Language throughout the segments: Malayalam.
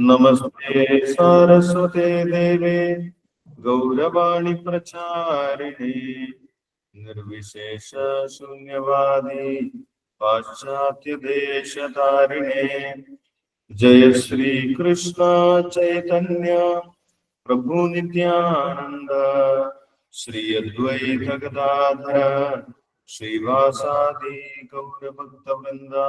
नमस्ते सारस्वते देवे गौरवाणी प्रचारिणे निर्विशेष शून्यवादी पाश्चात्य देश तारिणे जय श्री कृष्ण चैतन्य प्रभु नित्यानंद श्री अद्वैत गदाधर श्रीवासादि गौरभक्तवृंदा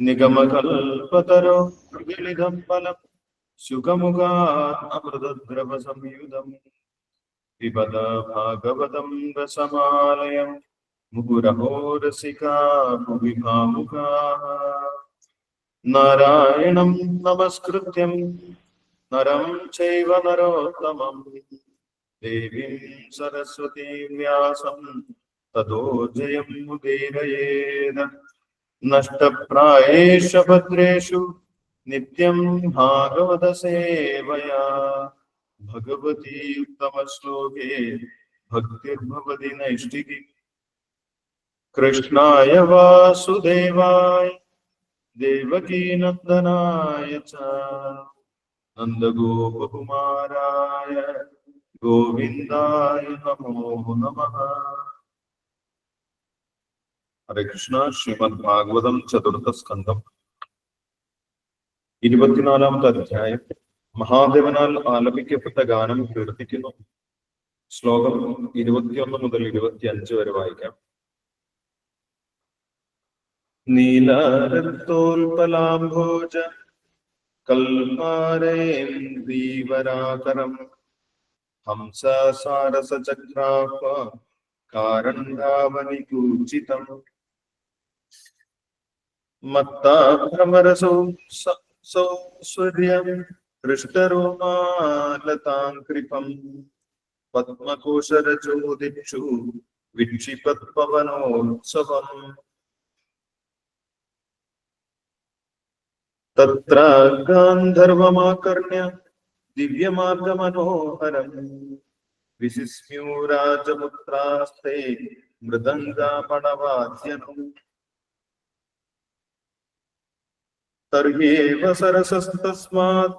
നിഗമകൽപതരോ മൃഗലിതം ഫലം സുഖമുഖാമൃതദ്രവ സംയുതം പിബത ഭാഗവതം രസമാലയം മുഹുരഹോ രസികാ ഭുവിഭാമുഖാ നാരായണം നമസ്കൃത്യം നരം ചൈവ നരോത്തമം. ദേവീം സരസ്വതീം വ്യാസം തദോ ജയം ഉദീരയേന नष्टप्रायेष भद्रेषु नित्यं भागवतसेवया भगवती उत्तमश्लोके भक्तिर्भवति नैष्टिकी कृष्णाय वासुदेवाय देवकीनन्दनाय च नन्दगोपकुमाराय गोविन्दाय नमो नमः ഹരേ കൃഷ്ണ ശ്രീമദ് ഭാഗവതം ചതുർത്ഥ സ്കന്ധം. ഇരുപത്തിനാലാമത്തെ അധ്യായം. മഹാദേവനാൽ ആലപിക്കപ്പെട്ട ഗാനം കീർത്തിക്കുന്നു. ശ്ലോകം ഇരുപത്തിയൊന്ന് മുതൽ ഇരുപത്തിയഞ്ച് വരെ വായിക്കാം. നീലോൽപലാംഭോജ കൽമാരേന്ദീവരാകരം ഹംസ സാരസചക്രാഹ കാരണ്ഡാവനികൂചിതം मत्ताभ्रमरसौ सौ सूर्यं हृष्टरोमालताङ्कृपम् पद्मकोशरजोदिक्षु विक्षिपत्पवनोत्सवम् तत्र गान्धर्वमाकर्ण्य दिव्यमार्गमनोहरम्। मृदङ्गापणवाद्यनौ തർഹ്യേവ സരസസ്തസ്മാത്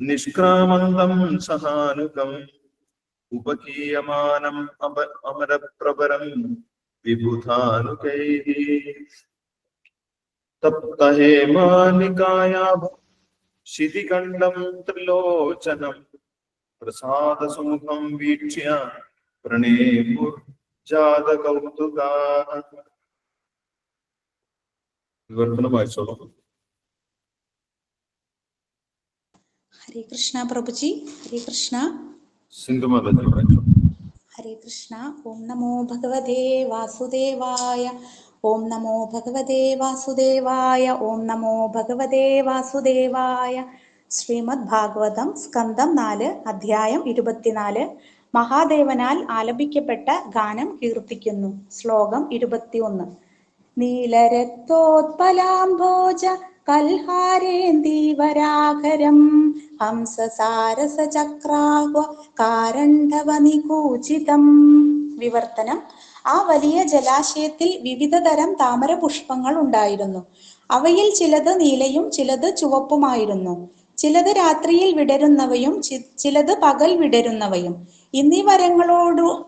നിഷ്ക്രാമന്തം സഹാനുകം ഉപകീയമാനം അപ അമരപ്രവരം വിബുധാനുകൈः തപ്തഹേമാനികായാഭ ശിതികണ്ഡം ത്രിലോചനം പ്രസാദസുമുഖം വീക്ഷ്യ പ്രണേമുർജാതകൗതുകാ വിവർത്തനം വായിച്ചോളൂ. ഹരേ കൃഷ്ണ പ്രഭുജി ഹരേ കൃഷ്ണ ഹരേ കൃഷ്ണ ഓം നമോ ഭഗവതേ വാസുദേവായ ഓം നമോ ഭഗവതേ വാസുദേവായ ഓം നമോ ഭഗവതേ വാസുദേവായ ശ്രീമദ് ഭാഗവതം സ്കന്ധം നാല് അധ്യായം ഇരുപത്തിനാല്. മഹാദേവനാൽ ആലപിക്കപ്പെട്ട ഗാനം കീർത്തിക്കുന്നു. ശ്ലോകം ഇരുപത്തിയൊന്ന്. നീലരക്തോത്പലാംഭോജ കൽഹാരേന്ദീവരാകരം ഹംസസാരസചക്രാഹ്വ കാരണ്ഡവനികൂചിതം വിവർത്തനം. ആ വലിയ ജലാശയത്തിൽ വിവിധ തരം താമര പുഷ്പങ്ങൾ ഉണ്ടായിരുന്നു. അവയിൽ ചിലത് നീലയും ചിലത് ചുവപ്പുമായിരുന്നു. ചിലത് രാത്രിയിൽ വിടരുന്നവയും ചിലത് പകൽ വിടരുന്നവയും. ഇന്നീ വരങ്ങളോടു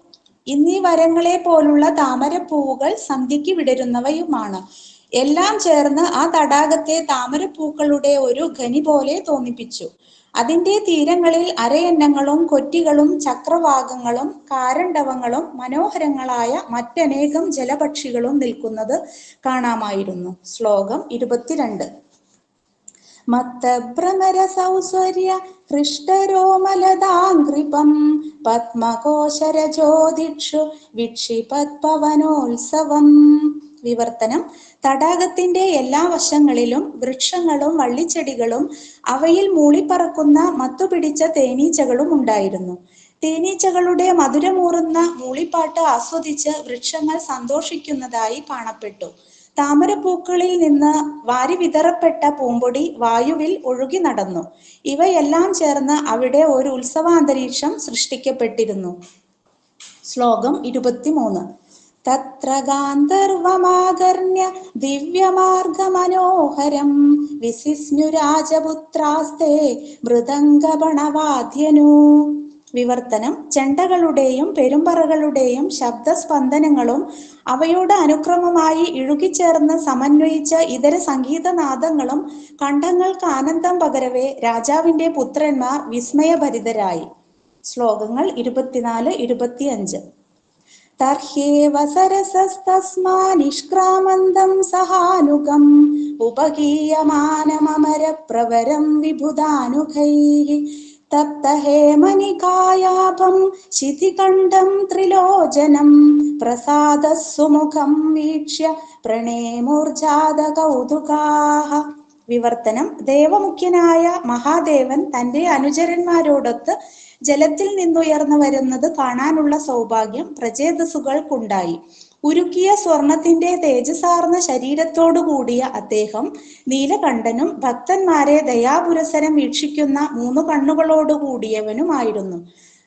ഇന്നീ വരങ്ങളെ പോലുള്ള താമരപ്പൂവുകൾ സന്ധ്യയ്ക്ക് വിടരുന്നവയുമാണ്. എല്ലാം ചേർന്ന് ആ തടാകത്തെ താമരപ്പൂക്കളുടെ ഒരു ഖനി പോലെ തോന്നിപ്പിച്ചു. അതിന്റെ തീരങ്ങളിൽ അരയന്നങ്ങളും കൊറ്റികളും ചക്രവാകങ്ങളും കാരണ്ടവങ്ങളും മനോഹരങ്ങളായ മറ്റനേകം ജലപക്ഷികളും നിൽക്കുന്നത് കാണാമായിരുന്നു. ശ്ലോകം ഇരുപത്തിരണ്ട്. മത്തഭ്രമര സൗസ്വര്യ ഹൃഷ്ടരോമലതാംഘ്രിപം വിക്ഷിപത് വിക്ഷിപത്പവനോത്സവം വിവർത്തനം. തടാകത്തിന്റെ എല്ലാ വശങ്ങളിലും വൃക്ഷങ്ങളും വള്ളിച്ചെടികളും അവയിൽ മൂളിപ്പറക്കുന്ന മത്തുപിടിച്ച തേനീച്ചകളും ഉണ്ടായിരുന്നു. തേനീച്ചകളുടെ മധുരമൂറുന്ന മൂളിപ്പാട്ട് ആസ്വദിച്ച് വൃക്ഷങ്ങൾ സന്തോഷിക്കുന്നതായി കാണപ്പെട്ടു. താമരപ്പൂക്കളിൽ നിന്ന് വാരി വിതറപ്പെട്ട പൂമ്പൊടി വായുവിൽ ഒഴുകി നടന്നു. ഇവയെല്ലാം ചേർന്ന് അവിടെ ഒരു ഉത്സവാന്തരീക്ഷം സൃഷ്ടിക്കപ്പെട്ടിരുന്നു. ശ്ലോകം ഇരുപത്തിമൂന്ന്. തത്ര ഗാന്ധർവമാകർണ്യ ദിവ്യമാർഗമനോഹരം. വിസിസ്നുരാജപുത്രാസ്തേ മൃദംഗപണവാദ്യനു വിവർത്തനം ചെണ്ടകളുടെയും പെരുമ്പറകളുടെയും ശബ്ദസ്പന്ദനങ്ങളും അവയോട് അനുക്രമമായി ഇഴുകിച്ചേർന്ന് സമന്വയിച്ച ഇതര സംഗീതനാദങ്ങളും കണ്ഠങ്ങൾക്ക് ആനന്ദം പകരവേ രാജാവിന്റെ പുത്രന്മാർ വിസ്മയഭരിതരായി. ശ്ലോകങ്ങൾ ഇരുപത്തിനാല് ഇരുപത്തിയഞ്ച്. തർഹ്യേവ സരസസ്തസ്മാനിഷ്ക്രാമന്തം സഹാനുകം ഉപഗീയമാനമരപ്രവരം വിബുധാനുഖൈः തപ്തഹേമനികായാഭം ശിതികണ്ഠം ത്രിലോചനം പ്രസാദസുമുഖം വീക്ഷ്യ പ്രണേമൂർജാത കൗതുകാഹ വിവർത്തനം ദേവമുഖ്യനായ മഹാദേവൻ തന്റെ അനുചരന്മാരോടൊത്ത് ജലത്തിൽ നിന്നുയർന്നു വരുന്നത് കാണാനുള്ള സൗഭാഗ്യം പ്രചേതസുകൾക്കുണ്ടായി ഉരുക്കിയ സ്വർണത്തിന്റെ തേജസാർന്ന ശരീരത്തോടു കൂടിയ അദ്ദേഹം നീലകണ്ഠനും ഭക്തന്മാരെ ദയാപുരസരം വീക്ഷിക്കുന്ന മൂന്ന് കണ്ണുകളോടു കൂടിയവനുമായിരുന്നു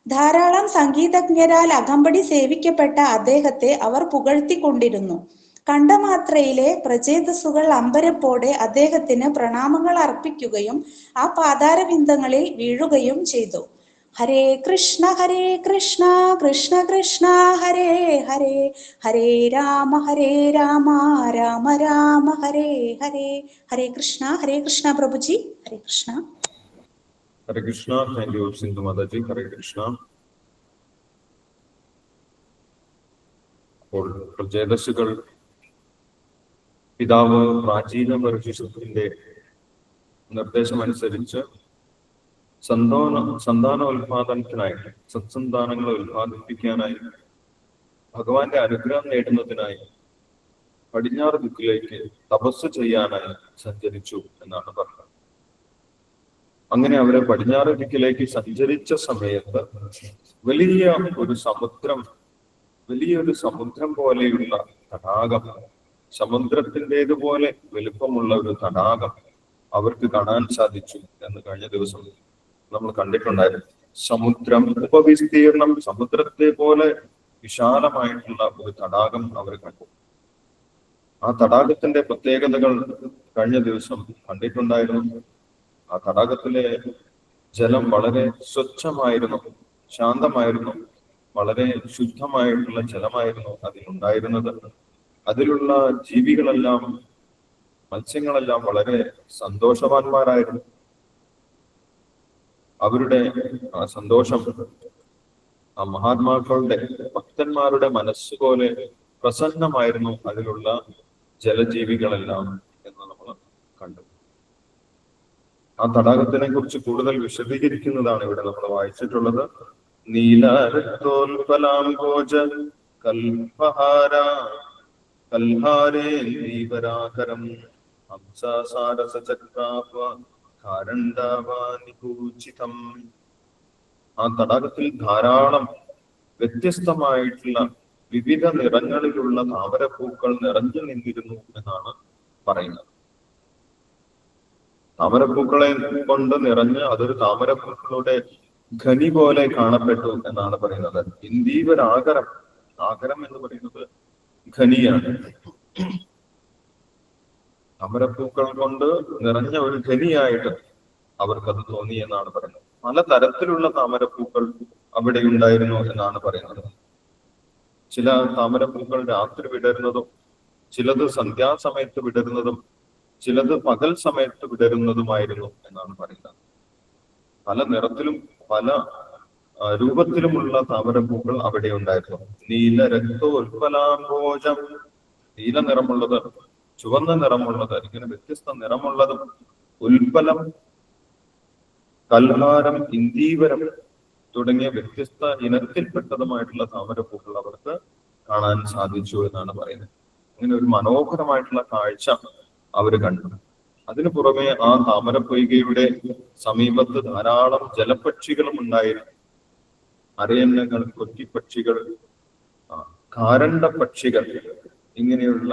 ധാരാളം സംഗീതജ്ഞരാൽ അകമ്പടി സേവിക്കപ്പെട്ട അദ്ദേഹത്തെ അവർ പുകഴ്ത്തിക്കൊണ്ടിരുന്നു. കണ്ടമാത്രയിലെ പ്രചേതസ്സുകൾ അമ്പരപ്പോടെ അദ്ദേഹത്തിന് പ്രണാമങ്ങൾ അർപ്പിക്കുകയും ആ പാതാരവിന്ദങ്ങളിൽ വീഴുകയും ചെയ്തു. Hare Krishna Hare Krishna Krishna Krishna Hare Hare. Hare Rama Hare Rama Rama Rama Hare Hare. Hare Krishna Hare Krishna Prabhuji. Hare Krishna. Hare Krishna. Thank you Sindhu Mataji. ഹരേ കൃഷ്ണ. അപ്പോൾ പ്രചേതസ്സുകൾ പിതാവ് പ്രാചീന പരിശുദ്ധത്തിന്റെ നിർദ്ദേശമനുസരിച്ച് സന്താന സന്താനോൽപാദനത്തിനായി സത്സന്താനങ്ങളെ ഉൽപാദിപ്പിക്കാനായി ഭഗവാന്റെ അനുഗ്രഹം നേടുന്നതിനായി പടിഞ്ഞാറ് ദിക്കിലേക്ക് തപസ് ചെയ്യാനായി സഞ്ചരിച്ചു എന്നാണ് പറഞ്ഞത്. അങ്ങനെ അവരെ പടിഞ്ഞാറ് ദിക്കിലേക്ക് സഞ്ചരിച്ച സമയത്ത് വലിയ ഒരു സമുദ്രം വലിയൊരു സമുദ്രം പോലെയുള്ള തടാകം സമുദ്രത്തിന്റെതുപോലെ വലുപ്പമുള്ള ഒരു തടാകം അവർക്ക് കാണാൻ സാധിച്ചു എന്ന് കഴിഞ്ഞ ദിവസം നമ്മൾ കണ്ടിട്ടുണ്ടായിരുന്നു. സമുദ്രം ഉപവിസ്തീർണം സമുദ്രത്തെ പോലെ വിശാലമായിട്ടുള്ള ഒരു തടാകം അവർ കണ്ടു. ആ തടാകത്തിന്റെ പ്രത്യേകതകൾ കഴിഞ്ഞ ദിവസം കണ്ടിട്ടുണ്ടായിരുന്നു. ആ തടാകത്തിലെ ജലം വളരെ സ്വച്ഛമായിരുന്നു ശാന്തമായിരുന്നു വളരെ ശുദ്ധമായിട്ടുള്ള ജലമായിരുന്നു അതിലുണ്ടായിരുന്നത് അതിലുള്ള ജീവികളെല്ലാം മത്സ്യങ്ങളെല്ലാം വളരെ സന്തോഷവാന്മാരായിരുന്നു. അവരുടെ സന്തോഷം ആ മഹാത്മാക്കളുടെ ഭക്തന്മാരുടെ മനസ്സുപോലെ പ്രസന്നമായിരുന്നു അതിലുള്ള ജലജീവികളെല്ലാം എന്ന് നമ്മൾ കണ്ടു. ആ തടാകത്തിനെ കുറിച്ച് കൂടുതൽ വിശദീകരിക്കുന്നതാണ് ഇവിടെ നമ്മൾ വായിച്ചിട്ടുള്ളത്. നീലാരത്തോൽപലാംബോജ കൽപഹാര കൽഹാരേ നീവരാകരം ഹംസാസാരസചക്രാപ കാരണ്ടാവാനികൂചിതം ആ തടാകത്തിൽ ധാരാളം വ്യത്യസ്തമായിട്ടുള്ള വിവിധ നിറങ്ങളിലുള്ള താമരപ്പൂക്കൾ നിറഞ്ഞു നിന്നിരുന്നു എന്നാണ് പറയുന്നത്. താമരപ്പൂക്കളെ കൊണ്ട് നിറഞ്ഞ് അതൊരു താമരപ്പൂക്കളുടെ ഖനി പോലെ കാണപ്പെട്ടു എന്നാണ് പറയുന്നത്. ഇന്ദീവരാകരം ആകരം എന്ന് പറയുന്നത് ഖനിയാണ്. താമരപ്പൂക്കൾ കൊണ്ട് നിറഞ്ഞ ഒരു ഖനിയായിട്ട് അവർക്കത് തോന്നി എന്നാണ് പറയുന്നത്. പല തരത്തിലുള്ള താമരപ്പൂക്കൾ അവിടെ ഉണ്ടായിരുന്നു എന്നാണ് പറയുന്നത്. ചില താമരപ്പൂക്കൾ രാത്രി വിടരുന്നതും ചിലത് സന്ധ്യാസമയത്ത് വിടരുന്നതും ചിലത് പകൽ സമയത്ത് വിടരുന്നതുമായിരുന്നു എന്നാണ് പറയുന്നത്. പല നിറത്തിലും പല രൂപത്തിലുമുള്ള താമരപ്പൂക്കൾ അവിടെ ഉണ്ടായിരുന്നു. നീല രക്തോൽപലാംബോജം നീല നിറമുള്ളത് ചുവന്ന നിറമുള്ളത് ഇങ്ങനെ വ്യത്യസ്ത നിറമുള്ളതും ഉൽപ്പലം കൽഹാരം ഇന്ദീവരം തുടങ്ങിയ വ്യത്യസ്ത ഇനത്തിൽപ്പെട്ടതുമായിട്ടുള്ള താമരപ്പൂക്കൾ അവർക്ക് കാണാൻ സാധിച്ചു എന്നാണ് പറയുന്നത്. അങ്ങനെ ഒരു മനോഹരമായിട്ടുള്ള കാഴ്ച അവർ കണ്ടു. അതിനു പുറമെ ആ താമരപ്പൊയ്കയുടെ സമീപത്ത് ധാരാളം ജലപക്ഷികളും ഉണ്ടായിരുന്നു അരയന്നങ്ങൾ കൊറ്റിപ്പക്ഷികൾ കാരണ്ട പക്ഷികൾ ഇങ്ങനെയുള്ള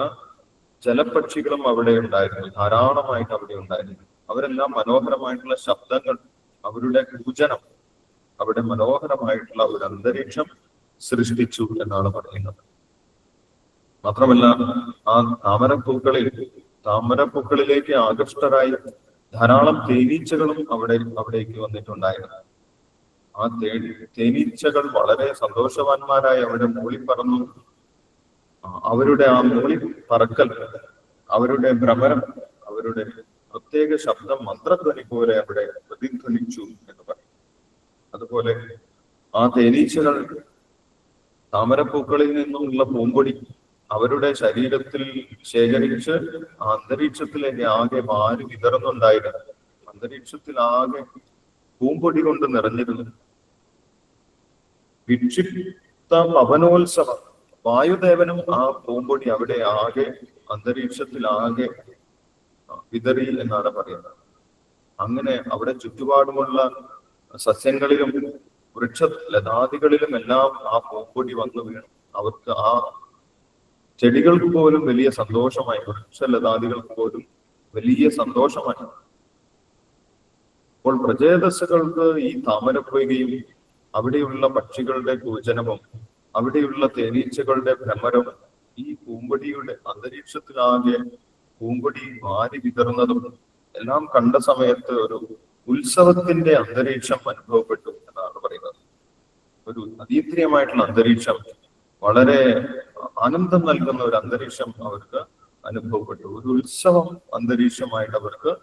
ജലപക്ഷികളും അവിടെ ഉണ്ടായിരുന്നു ധാരാളമായിട്ട് അവിടെ ഉണ്ടായിരുന്നു. അവരെല്ലാം മനോഹരമായിട്ടുള്ള ശബ്ദങ്ങൾ അവരുടെ കൂജനം അവിടെ മനോഹരമായിട്ടുള്ള ഒരു അന്തരീക്ഷം സൃഷ്ടിച്ചു എന്നാണ് പറയുന്നത്. മാത്രമല്ല ആ താമരപ്പൂക്കളിൽ താമരപ്പൂക്കളിലേക്ക് ആകൃഷ്ടരായി ധാരാളം തേനീച്ചകളും അവിടെ അവിടേക്ക് വന്നിട്ടുണ്ടായിരുന്നു. ആ തേനീച്ചകൾ വളരെ സന്തോഷവാന്മാരായി അവിടെ മൂളിപ്പറന്നു. അവരുടെ ആ മൂളി പറക്കൽ അവരുടെ ഭ്രമരം അവരുടെ പ്രത്യേക ശബ്ദം മന്ത്രധ്വനി പോലെ അവിടെ പ്രതിധ്വനിച്ചു എന്ന് പറയും. അതുപോലെ ആ തേനീച്ചകൾ താമരപ്പൂക്കളിൽ നിന്നുമുള്ള പൂമ്പൊടി അവരുടെ ശരീരത്തിൽ ശേഖരിച്ച് അന്തരീക്ഷത്തിലേക്ക് ആകെ മാറി വിതറുന്നുണ്ടായിരുന്നു. അന്തരീക്ഷത്തിൽ ആകെ പൂമ്പൊടി കൊണ്ട് നിറഞ്ഞിരുന്നു. വിക്ഷിപ്ത പവനോത്സവം വായുദേവനും ആ പൂമ്പൊടി അവിടെ ആകെ അന്തരീക്ഷത്തിലാകെ വിതറി എന്നാണ് പറയുന്നത്. അങ്ങനെ അവിടെ ചുറ്റുപാടുമുള്ള സസ്യങ്ങളിലും വൃക്ഷ ലതാദികളിലും എല്ലാം ആ പൂപ്പൊടി വന്നു വീണു. അവർക്ക് ആ ചെടികൾക്ക് പോലും വലിയ സന്തോഷമായി വൃക്ഷലതാദികൾക്ക് പോലും വലിയ സന്തോഷമായി. അപ്പോൾ പ്രചേതസ്സുകൾക്ക് ഈ താമരപ്പുകയും അവിടെയുള്ള പക്ഷികളുടെ കൂജനവും അവിടെയുള്ള തേനീച്ചകളുടെ ഭ്രമരം ഈ പൂമ്പടിയുടെ അന്തരീക്ഷത്തിലാകെ പൂമ്പടി വാരി വിതർന്നതും എല്ലാം കണ്ട സമയത്ത് ഒരു ഉത്സവത്തിന്റെ അന്തരീക്ഷം അനുഭവപ്പെട്ടു എന്നാണ് പറയുന്നത്. ഒരു അതീന്ദ്രിയമായിട്ടുള്ള അന്തരീക്ഷം വളരെ ആനന്ദം നൽകുന്ന ഒരു അന്തരീക്ഷം അവർക്ക് അനുഭവപ്പെട്ടു. ഒരു ഉത്സവം അന്തരീക്ഷമായിട്ട് അവർക്ക്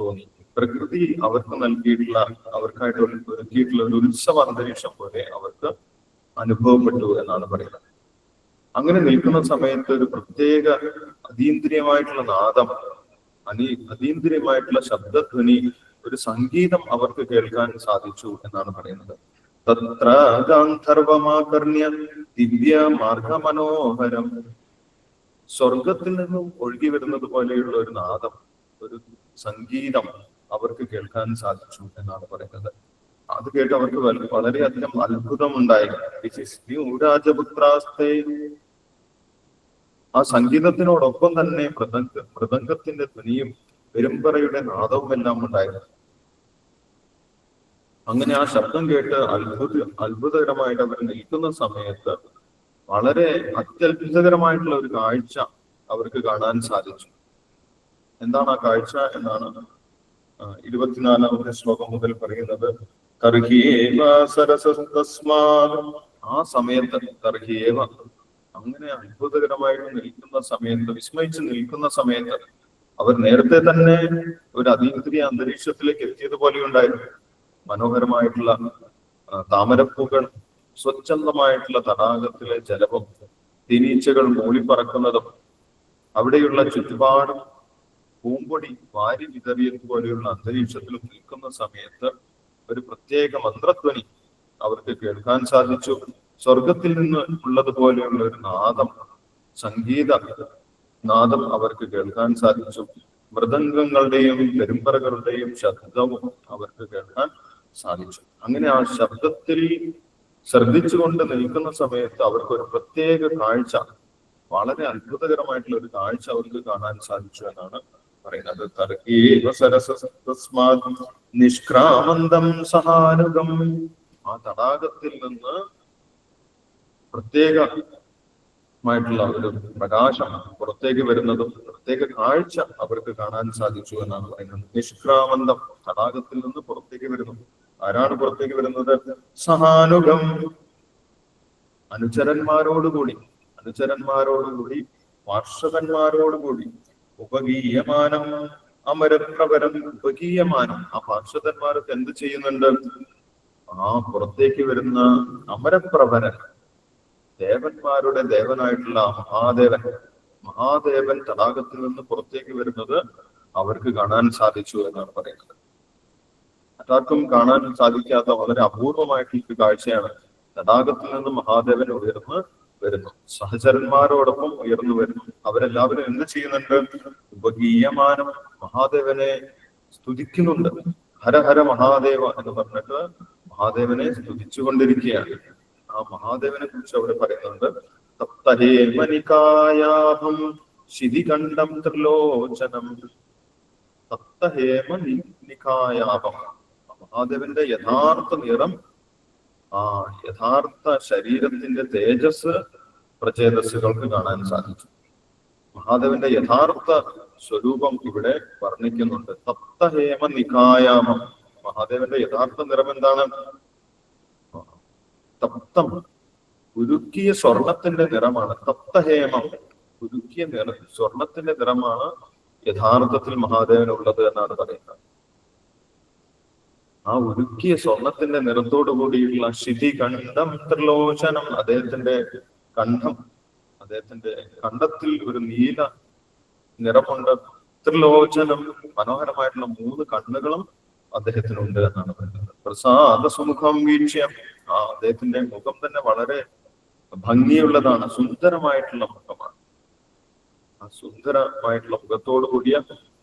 തോന്നി. പ്രകൃതി അവർക്ക് നൽകിയിട്ടുള്ള അവർക്കായിട്ട് ഒരു- ഒരുക്കിയിട്ടുള്ള ഒരു ഉത്സവ അന്തരീക്ഷം പോലെ അവർക്ക് അനുഭവപ്പെട്ടു എന്നാണ് പറയുന്നത്. അങ്ങനെ നിൽക്കുന്ന സമയത്ത് ഒരു പ്രത്യേക അതീന്ദ്രിയമായിട്ടുള്ള നാദം അനി അതീന്ദ്രിയമായിട്ടുള്ള ശബ്ദധ്വനി ഒരു സംഗീതം അവർക്ക് കേൾക്കാൻ സാധിച്ചു എന്നാണ് പറയുന്നത്. തത്ര ഗാന്ധർവമാകർണ്യ ദിവ്യ മാർഗമനോഹരം. സ്വർഗത്തിൽ നിന്നും ഒഴുകി വരുന്നത് പോലെയുള്ള ഒരു നാദം ഒരു സംഗീതം അവർക്ക് കേൾക്കാൻ സാധിച്ചു എന്നാണ് പറയുന്നത്. അത് കേട്ട് അവർക്ക് വളരെയധികം അത്ഭുതം ഉണ്ടായി രാജപുത്രാസ്തേ ആ സംഗീതത്തിനോടൊപ്പം തന്നെ മൃദംഗ മൃദംഗത്തിന്റെ ധ്വനിയും പെരുമ്പറയുടെ നാദവും എല്ലാം ഉണ്ടായിരുന്നു അങ്ങനെ ആ ശബ്ദം കേട്ട് അത്ഭുത അത്ഭുതകരമായിട്ട് അവർ നിൽക്കുന്ന സമയത്ത് വളരെ അത്യത്ഭുതകരമായിട്ടുള്ള ഒരു കാഴ്ച അവർക്ക് കാണാൻ സാധിച്ചു. എന്താണ് ആ കാഴ്ച എന്നാണ് ഇരുപത്തിനാലാമത്തെ ശ്ലോകം മുതൽ പറയുന്നത്. കർഹിയേവ സരസസ്മാത് ആ സമയത്ത് കർഹിയേവ അങ്ങനെ അത്ഭുതകരമായിട്ട് നിൽക്കുന്ന സമയത്ത് വിസ്മയിച്ച് നിൽക്കുന്ന സമയത്ത് അവർ നേരത്തെ തന്നെ ഒരു അതീന്ദ്രിയ അന്തരീക്ഷത്തിലേക്ക് എത്തിയതുപോലെ ഉണ്ടായിരുന്നു. മനോഹരമായിട്ടുള്ള താമരപ്പൂക്കൾ സ്വച്ഛന്തമായിട്ടുള്ള തടാകത്തിലെ ജലവും തിനീച്ചകൾ മൂളിപ്പറക്കുന്നതും അവിടെയുള്ള ചുറ്റുപാടും പൂമ്പൊടി വാരി വിതറിയത് പോലെയുള്ള അന്തരീക്ഷത്തിൽ നിൽക്കുന്ന സമയത്ത് ഒരു പ്രത്യേക മന്ത്രധ്വനി അവർക്ക് കേൾക്കാൻ സാധിച്ചു. സ്വർഗത്തിൽ നിന്ന് ഉള്ളതുപോലെയുള്ള ഒരു നാദം സംഗീത നാദം അവർക്ക് കേൾക്കാൻ സാധിച്ചു. മൃദംഗങ്ങളുടെയും പെരുമ്പറകളുടെയും ശബ്ദവും അവർക്ക് കേൾക്കാൻ സാധിച്ചു. അങ്ങനെ ആ ശബ്ദത്തിൽ ശ്രദ്ധിച്ചുകൊണ്ട് നിൽക്കുന്ന സമയത്ത് അവർക്ക് ഒരു പ്രത്യേക കാഴ്ച വളരെ അത്ഭുതകരമായിട്ടുള്ള ഒരു കാഴ്ച അവർക്ക് കാണാൻ സാധിച്ചു എന്നാണ് പറയുന്നത്. നിഷ്ക്രാമന്തം സഹാനുഗം. ആ തടാകത്തിൽ നിന്ന് പ്രത്യേകമായിട്ടുള്ള ഒരു പ്രകാശം പുറത്തേക്ക് വരുന്നതും പ്രത്യേക കാഴ്ച അവർക്ക് കാണാൻ സാധിച്ചു എന്നാണ് പറയുന്നത്. നിഷ്ക്രാമന്തം തടാകത്തിൽ നിന്ന് പുറത്തേക്ക് വരുന്നു. ആരാണ് പുറത്തേക്ക് വരുന്നത്? സഹാനുഗം. അനുചരന്മാരോടുകൂടി അനുചരന്മാരോടുകൂടി പാർഷദന്മാരോടുകൂടി ഉപഗീയമാനം അമരപ്രവരം ഉപഗീയമാനം ആ പാർശ്വതന്മാരൊക്കെ എന്ത് ചെയ്യുന്നുണ്ട്? ആ പുറത്തേക്ക് വരുന്ന അമരപ്രവരൻ ദേവന്മാരുടെ ദേവനായിട്ടുള്ള മഹാദേവൻ മഹാദേവൻ തടാകത്തിൽ നിന്ന് പുറത്തേക്ക് വരുന്നത് അവർക്ക് കാണാൻ സാധിച്ചു എന്നാണ് പറയുന്നത്. മറ്റാർക്കും കാണാൻ സാധിക്കാത്ത വളരെ അപൂർവമായിട്ടുള്ള ഒരു കാഴ്ചയാണ് തടാകത്തിൽ നിന്ന് മഹാദേവൻ ഉയർന്ന് വരുന്നു സഹചരന്മാരോടൊപ്പം ഉയർന്നു വരുന്നു അവരെല്ലാവരും എന്ത് ചെയ്യുന്നുണ്ട്? ഉപഗീയമാനം മഹാദേവനെ സ്തുതിക്കുന്നുണ്ട്. ഹരഹര ഹര മഹാദേവ എന്ന് പറഞ്ഞിട്ട് മഹാദേവനെ സ്തുതിച്ചുകൊണ്ടിരിക്കുകയാണ്. ആ മഹാദേവനെ കുറിച്ച് അവിടെ പറയുന്നുണ്ട്. തപ്തഹേമനികായാഹം ശിതികണ്ഠം ത്രിലോചനം. തപ്തഹേമ മഹാദേവന്റെ യഥാർത്ഥ നിറം ആ യഥാർത്ഥ ശരീരത്തിന്റെ തേജസ് പ്രചേതസ്സുകൾക്ക് കാണാൻ സാധിച്ചു. മഹാദേവന്റെ യഥാർത്ഥ സ്വരൂപം ഇവിടെ വർണിക്കുന്നുണ്ട്. തപ്തഹേമ നികായാമം. മഹാദേവന്റെ യഥാർത്ഥ നിറം എന്താണ്? തപ്തം. ഉരുക്കിയ സ്വർണത്തിന്റെ നിറമാണ് തപ്തഹേമം. ഉരുക്കിയ നിറ സ്വർണത്തിന്റെ നിറമാണ് യഥാർത്ഥത്തിൽ മഹാദേവനുള്ളത് എന്നാണ് പറയുന്നത്. ആ ഉരുക്കിയ സ്വർണത്തിന്റെ നിറത്തോടു കൂടിയുള്ള ശിതി കണ്ഠം ത്രിലോചനം. അദ്ദേഹത്തിന്റെ കണ്ഠം അദ്ദേഹത്തിന്റെ കണ്ഠത്തിൽ ഒരു നീല നിറമുണ്ട്. ത്രിലോചനം മനോഹരമായിട്ടുള്ള മൂന്ന് കണ്ണുകളും അദ്ദേഹത്തിനുണ്ട് എന്നാണ് പറയുന്നത്. പ്രസാദ സുമുഖം വീക്ഷ്യ ആ അദ്ദേഹത്തിന്റെ മുഖം തന്നെ വളരെ ഭംഗിയുള്ളതാണ് സുന്ദരമായിട്ടുള്ള മുഖമാണ്. ആ സുന്ദരമായിട്ടുള്ള മുഖത്തോടു കൂടിയ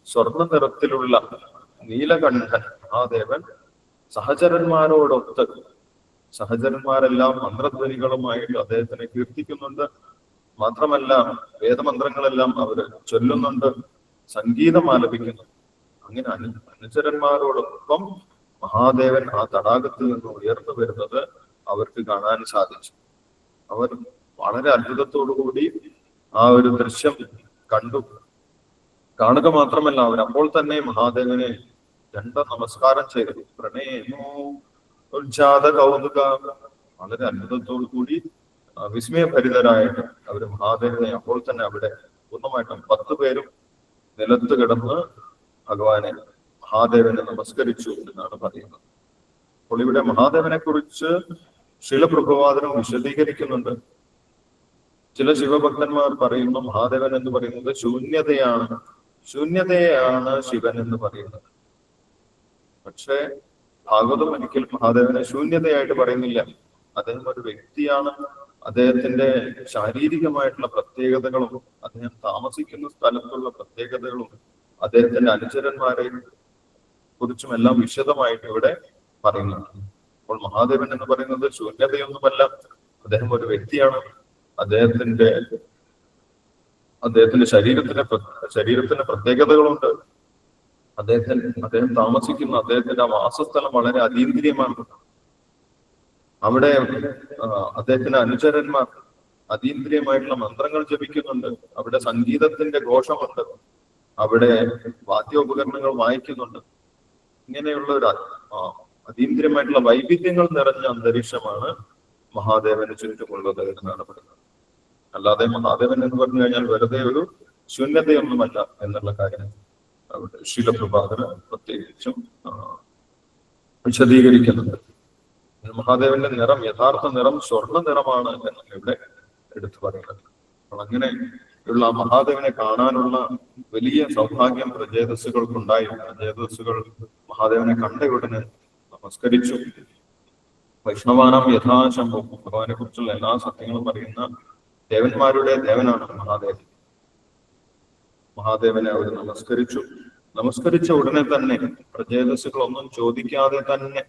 സ്വർണ നിറത്തിലുള്ള നീലകണ്ഠൻ ആ ദേവൻ സഹചരന്മാരോടൊത്ത് സഹചരന്മാരെല്ലാം മന്ത്രധ്വനികളുമായിട്ട് അദ്ദേഹത്തിനെ കീർത്തിക്കുന്നുണ്ട്. മാത്രമല്ല വേദമന്ത്രങ്ങളെല്ലാം അവർ ചൊല്ലുന്നുണ്ട് സംഗീതം ആലപിക്കുന്നു അങ്ങനെ അനു അനുചരന്മാരോടൊപ്പം മഹാദേവൻ ആ തടാകത്തിൽ നിന്ന് ഉയർന്നു വരുന്നത് അവർക്ക് കാണാൻ സാധിച്ചു. അവർ വളരെ അത്ഭുതത്തോടു കൂടി ആ ഒരു ദൃശ്യം കണ്ടു. കാണുക മാത്രമല്ല അവർ അപ്പോൾ തന്നെ മഹാദേവനെ രണ്ട് നമസ്കാരം ചെയ്തു. പ്രണയമോ? ഉജ്ജാത കൗതുക. വളരെ അത്ഭുതത്തോടു കൂടി വിസ്മയഭരിതരായിട്ട് അവർ മഹാദേവനെ അപ്പോൾ തന്നെ അവിടെ പൂർണമായിട്ടും പത്ത് പേരും നിലത്ത് കിടന്ന് ഭഗവാനെ മഹാദേവനെ നമസ്കരിച്ചു എന്നാണ് പറയുന്നത്. അപ്പോൾ ഇവിടെ മഹാദേവനെ കുറിച്ച് ശിലപ്രഭുവാദനം വിശദീകരിക്കുന്നുണ്ട്. ചില ശിവഭക്തന്മാർ പറയുന്നു മഹാദേവൻ എന്ന് പറയുന്നത് ശൂന്യതയാണ്. ശൂന്യതയാണ് ശിവൻ എന്ന് പറയുന്നത്. പക്ഷേ ഭാഗവതം ഒരിക്കലും മഹാദേവനെ ശൂന്യതയായിട്ട് പറയുന്നില്ല. അദ്ദേഹം ഒരു വ്യക്തിയാണ്. അദ്ദേഹത്തിന്റെ ശാരീരികമായിട്ടുള്ള പ്രത്യേകതകളും അദ്ദേഹം താമസിക്കുന്ന സ്ഥലത്തുള്ള പ്രത്യേകതകളും അദ്ദേഹത്തിന്റെ അനുചരന്മാരെ കുറിച്ചും എല്ലാം വിശദമായിട്ട് ഇവിടെ പറയുന്നുണ്ട്. അപ്പോൾ മഹാദേവൻ എന്ന് പറയുന്നത് ശൂന്യതയൊന്നുമല്ല. അദ്ദേഹം ഒരു വ്യക്തിയാണ്. അദ്ദേഹത്തിന്റെ അദ്ദേഹത്തിന്റെ ശരീരത്തിന് ശരീരത്തിന്റെ ശരീരത്തിന് പ്രത്യേകതകളുണ്ട്. അദ്ദേഹത്തിന് അദ്ദേഹം താമസിക്കുന്ന അദ്ദേഹത്തിന്റെ വാസസ്ഥലം വളരെ അതീന്ദ്രിയമാണ് അവിടെ അദ്ദേഹത്തിന്റെ അനുചരന്മാർ അതീന്ദ്രിയമായിട്ടുള്ള മന്ത്രങ്ങൾ ജപിക്കുന്നുണ്ട്. അവിടെ സംഗീതത്തിന്റെ ഘോഷമുണ്ട്. അവിടെ വാദ്യോപകരണങ്ങൾ വായിക്കുന്നുണ്ട്. ഇങ്ങനെയുള്ള ഒരു അതീന്ദ്രിയമായിട്ടുള്ള വൈവിധ്യങ്ങൾ നിറഞ്ഞ അന്തരീക്ഷമാണ് മഹാദേവന് ചുറ്റുമുള്ളത് എന്നാണ് പറയുന്നത് അല്ലാതെ മഹാദേവൻ എന്ന് പറഞ്ഞു കഴിഞ്ഞാൽ വെറുതെ ഒരു ശൂന്യതയൊന്നുമല്ല എന്നുള്ള കാര്യം. അവിടെ ശീലപ്രഭാകരൻ പ്രത്യേകിച്ചും വിശദീകരിക്കുന്നുണ്ട്. മഹാദേവന്റെ നിറം യഥാർത്ഥ നിറം സ്വർണ നിറമാണ് എന്നാണ് ഇവിടെ എടുത്തു പറയുന്നത്. അപ്പോൾ അങ്ങനെ ഉള്ള മഹാദേവനെ കാണാനുള്ള വലിയ സൗഭാഗ്യം പ്രജേതസ്സുകൾക്കുണ്ടായി പ്രജേതസ്സുകൾ മഹാദേവനെ കണ്ട ഉടനെ നമസ്കരിച്ചു. വൈഷ്ണവാനം യഥാശംഭവം ഭഗവാനെ കുറിച്ചുള്ള എല്ലാ സത്യങ്ങളും പറയുന്ന ദേവന്മാരുടെ ദേവനാണ് മഹാദേവൻ. മഹാദേവനെ അവർ നമസ്കരിച്ചു. നമസ്കരിച്ച ഉടനെ തന്നെ പ്രജേതസ്സുകളൊന്നും ചോദിക്കാതെ തന്നെ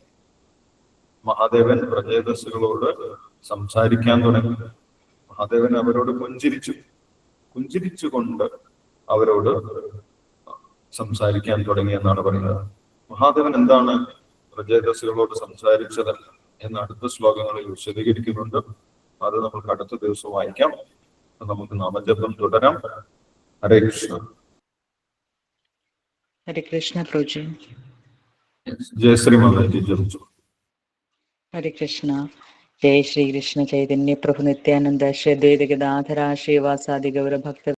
മഹാദേവൻ പ്രജേതസ്സുകളോട് സംസാരിക്കാൻ തുടങ്ങി. മഹാദേവൻ അവരോട് പുഞ്ചിരിച്ചു. പുഞ്ചിരിച്ചുകൊണ്ട് അവരോട് സംസാരിക്കാൻ തുടങ്ങി എന്നാണ് പറയുന്നത്. മഹാദേവൻ എന്താണ് പ്രജേതസ്സുകളോട് സംസാരിച്ചത് എന്ന് അടുത്ത ശ്ലോകങ്ങളിൽ വിശദീകരിക്കുന്നുണ്ട്. അത് നമുക്ക് അടുത്ത ദിവസം വായിക്കാം. നമുക്ക് നാമജപം തുടരാം. ഹരേ കൃഷ്ണ ഹരേ കൃഷ്ണ പ്രഭുജി ജയശ്രീ മാതാജി ജപിച്ചു ഹരേ കൃഷ്ണ ജയ ശ്രീകൃഷ്ണ ചൈതന്യ പ്രഭു നിത്യാനന്ദ ശ്രീ ഗദാധര ശ്രീവാസാദി ഗൗരഭക്ത